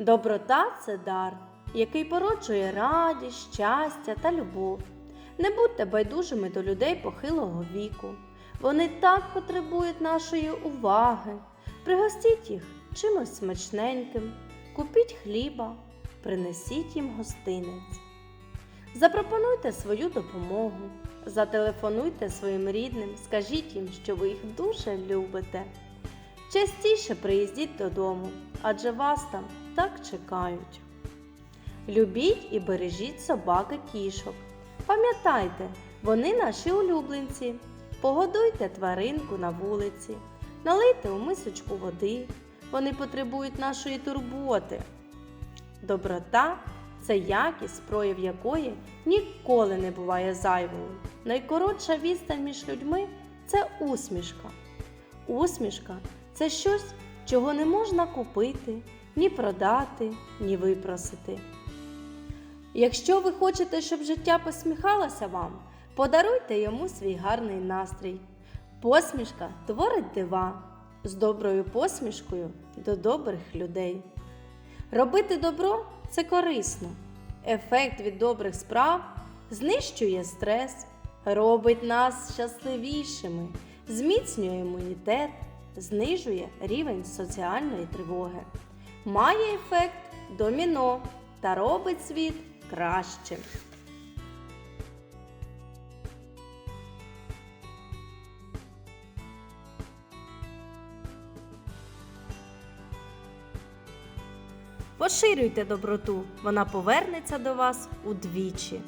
Доброта це дар, який породжує радість, щастя та любов. Не будьте байдужими до людей похилого віку. Вони так потребують нашої уваги. Пригостіть їх чимось смачненьким, купіть хліба, принесіть їм гостинець. Запропонуйте свою допомогу, зателефонуйте своїм рідним, скажіть їм, що ви їх дуже любите. Частіше приїздіть додому, адже вас там так чекають. Любіть і бережіть собаки кішок. Пам'ятайте, вони наші улюбленці. Погодуйте тваринку на вулиці, налийте у мисочку води. Вони потребують нашої турботи. Доброта це якість, прояв якої ніколи не буває зайвою. Найкоротша відстань між людьми це усмішка. Усмішка це щось, чого не можна купити, ні продати, ні випросити. Якщо ви хочете, щоб життя посміхалося вам, подаруйте йому свій гарний настрій. Посмішка творить дива з доброю посмішкою до добрих людей. Робити добро це корисно. Ефект від добрих справ знищує стрес, робить нас щасливішими, зміцнює імунітет, знижує рівень соціальної тривоги, має ефект доміно та робить світ кращим. Поширюйте доброту, вона повернеться до вас удвічі.